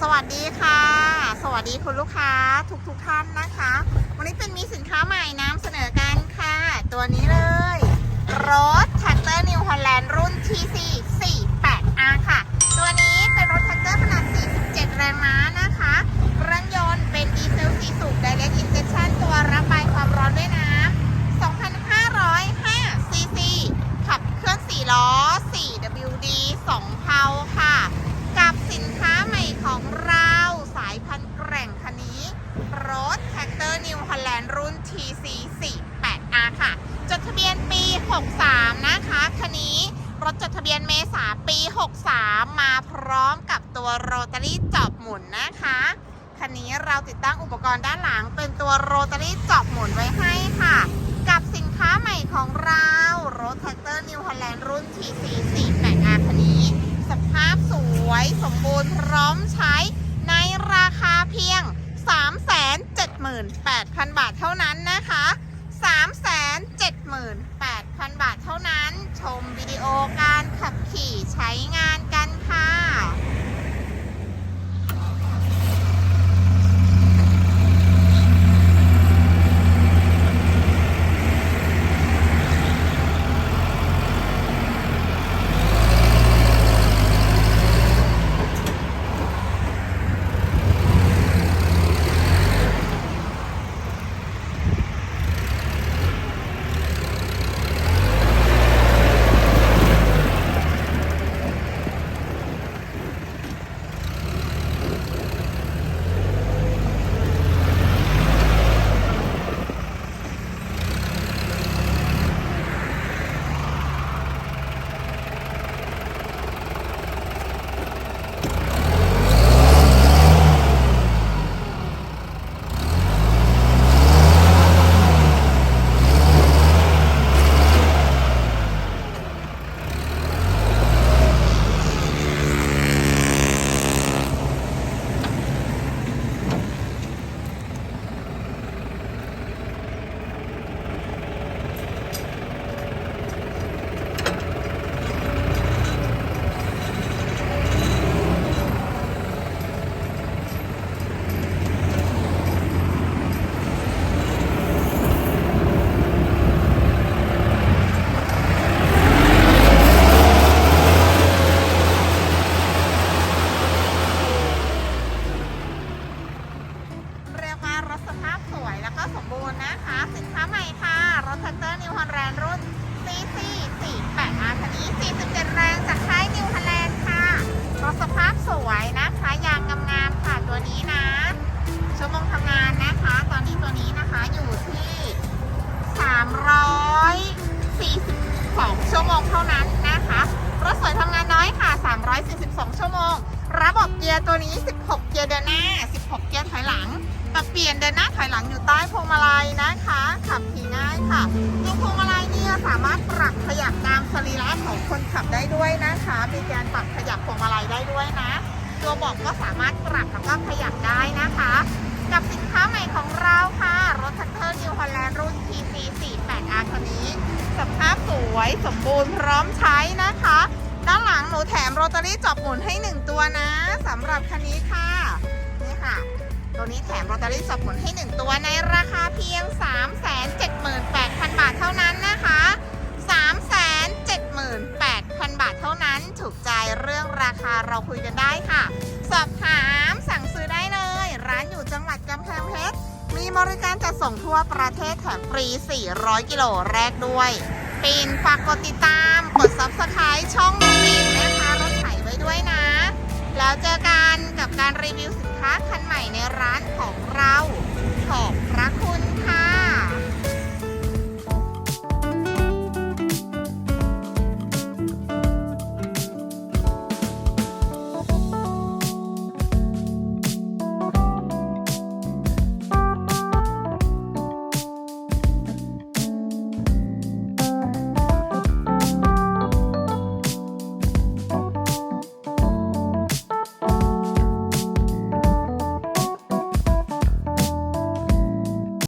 สวัสดีค่ะ สวัสดีคุณลูกค้าทุกทุกท่านนะคะ วันนี้เป็นมีสินค้าใหม่นำเสนอกันค่ะ ตัวนี้เลย รถแท็กเตอร์นิวฮอลแลนด์รุ่น TC 48R ค่ะ ตัวนี้เป็นรถแท็กเตอร์ขนาด 47 แรงม้านะคะเครื่องยนต์เป็นดีเซล4สูบ Direct Injection ตัวระบายความร้อนด้วยน้ำ 2,505 cc ขับเคลื่อน 4 ล้อ 4WD 2 เพาค่ะ กับสินค้าใหม่ของเราสายพันธุ์แกร่งคันนี้ รถแท็กเตอร์นิวฮอลแลนด์รุ่น TC 48R ค่ะ จดทะเบียนปี 63 นะคะคันนี้ รถจดทะเบียนเมษาปี 63 มาพ ร้อมกับตัวโรตารี่จอบหมุนนะคะคันนี้เราติดตั้งอุปกรณ์ด้านหลัง เป็นตัวโรตารี่จอบหมุนไว้ให้ค่ะ กับสินค้าใหม่ของเรารถแท็กเตอร์นิวฮอลแลนด์รุ่น TC 48R คันนี้ สภาพสวยสมบูรณ์พร้อมใช้ในราคาเพียง 378,000 บาทเท่านั้นนะคะ 378,000 บาทเท่านั้น ชมวิดีโอการขับขี่ใช้งาน 142 ชั่วโมง ระบบเกียร์ตัวนี้ 16 เกียร์เดินหน้า 16 เกียร์ถอยหลังปรับเปลี่ยนเดินหน้าถอยหลังอยู่ใต้พวงมาลัยนะคะ ขับขี่ง่ายค่ะตัวพวงมาลัยนี่สามารถปรับขยับตามสรีระของคนขับได้ด้วยนะคะมีการปรับขยับพวงมาลัยได้ด้วยนะ ตัวบอกก็สามารถปรับแล้วก็ขยับได้นะคะ กับสินค้าใหม่ของเราค่ะ รถทันเตอร์นิวฮอลแลนด์รุ่น TC48R คันนี้สภาพสวยสมบูรณ์พร้อมใช้นะคะ ด้านหลังหนูแถมโรตารี่จอบหมุนให้ 1 ตัวนะสำหรับคันนี้ค่ะนี่ค่ะ ตัวนี้แถมโรตารี่จอบหมุนให้ 1 ตัวในราคาเพียง 378,000 บาทเท่านั้นนะคะ 378,000 บาทเท่านั้นถูกใจเรื่องราคาเราคุยกันได้ค่ะ สอบถามสั่งซื้อได้เลย ร้านอยู่จังหวัดกำแพงเพชรมีบริการจัดส่งทั่วประเทศแถมฟรี 400 กิโลแรกด้วย ปิ่นฝากกดติดตาม กด subscribe ช่องของปิ่นนะคะรถไถไว้ด้วยนะ แล้วเจอกันกับการรีวิวสินค้าคันใหม่ในร้านของเราขอบพระ